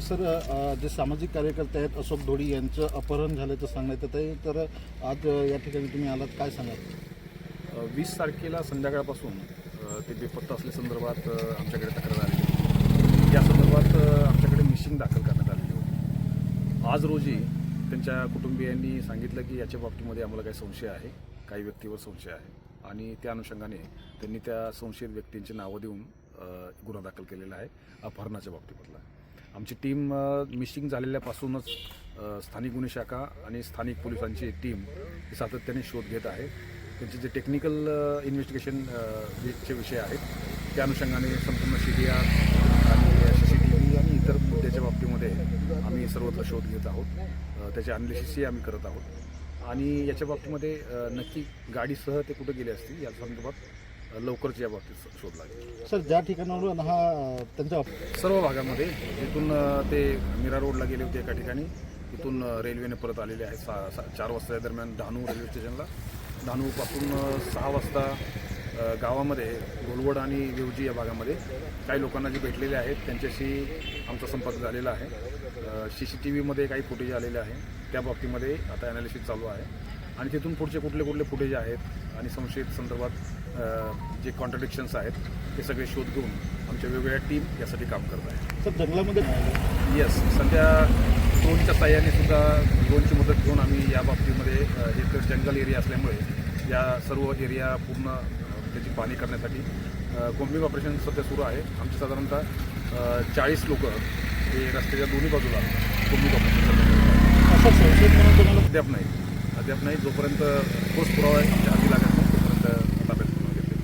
Sir जे सामाजिक कार्यकर्ते आहेत अशोक धोडी यांचं अपहरण झाल्याचं सांगण्यात येत आहे. तर आज या ठिकाणी तुम्ही आलात काय सांगाल? वीस तारखेला संध्याकाळपासून ते बेपत्ता असल्यासंदर्भात आमच्याकडे तक्रार आली या संदर्भात आमच्याकडे मिशिंग दाखल करण्यात आलेली होती. आज रोजी त्यांच्या कुटुंबियांनी सांगितलं की याच्या बाबतीमध्ये आम्हाला काही संशय आहे काही व्यक्तीवर संशय आहे. आणि त्या अनुषंगाने त्यांनी त्या संशयित व्यक्तींची नावं देऊन गुन्हा दाखल केलेला आहे अपहरणाच्या बाबतीमधला. आमची टीम मिसिंग झालेल्यापासूनच स्थानिक गुन्हे शाखा आणि स्थानिक पोलिसांची टीम ही सातत्याने शोध घेत आहे. त्यांचे जे टेक्निकल इन्व्हेस्टिगेशन चे विषय आहेत त्या अनुषंगाने संपूर्ण सी डी आर आणि सी सी टी व्ही आणि इतर मुद्द्याच्या बाबतीमध्ये आम्ही सर्वत्र शोध घेत आहोत. त्याचे अनालिसिसही आम्ही करत आहोत. आणि याच्या बाबतीमध्ये नक्की गाडीसह ते कुठे गेले असतील या संदर्भात लवकरच या बाबतीत शोध लागेल. सर ज्या ठिकाणावरून हा त्यांचा सर्व भागामध्ये जिथून अ, ते मीरा रोडला गेले होते एका ठिकाणी तिथून रेल्वेने परत आलेले आहेत सा सा चार वाजता दरम्यान डहाणू रेल्वे स्टेशनला. डहाणूपासून सहा वाजता गावामध्ये गोलवड आणि विवजी या भागामध्ये काही लोकांना जे भेटलेले आहेत त्यांच्याशी आमचा संपर्क झालेला आहे. सी सी टी व्हीमध्ये काही फुटेज आलेले आहे. त्या बाबतीमध्ये आता ॲनालिसिस चालू आहे. आणि तिथून पुढचे कुठले कुठले फुटेज आहेत आणि संशयित संदर्भात जे कॉन्ट्रडिक्शन्स आहेत ते सगळे शोध घेऊन आमच्या वेगवेगळ्या टीम यासाठी काम करत आहेत. सर जंगलामध्ये येस सध्या ड्रोनच्या साह्याने सुद्धा ड्रोनची मदत घेऊन आम्ही या बाबतीमध्ये हे तर जंगल एरिया असल्यामुळे या सर्व एरिया पूर्ण त्याची पाहणी करण्यासाठी कोम्बिंग ऑपरेशन सध्या सुरू आहे. आमचे साधारणतः चाळीस लोक हे रस्त्याच्या दोन्ही बाजूला कोम्बिंग ऑपरेशन असं संशयित म्हणून तुम्हाला अद्याप नाही. अद्याप नाही जोपर्यंत ठोस पुरावा आमच्या हाती लागत नाही तोपर्यंत ताब्यात घेतले.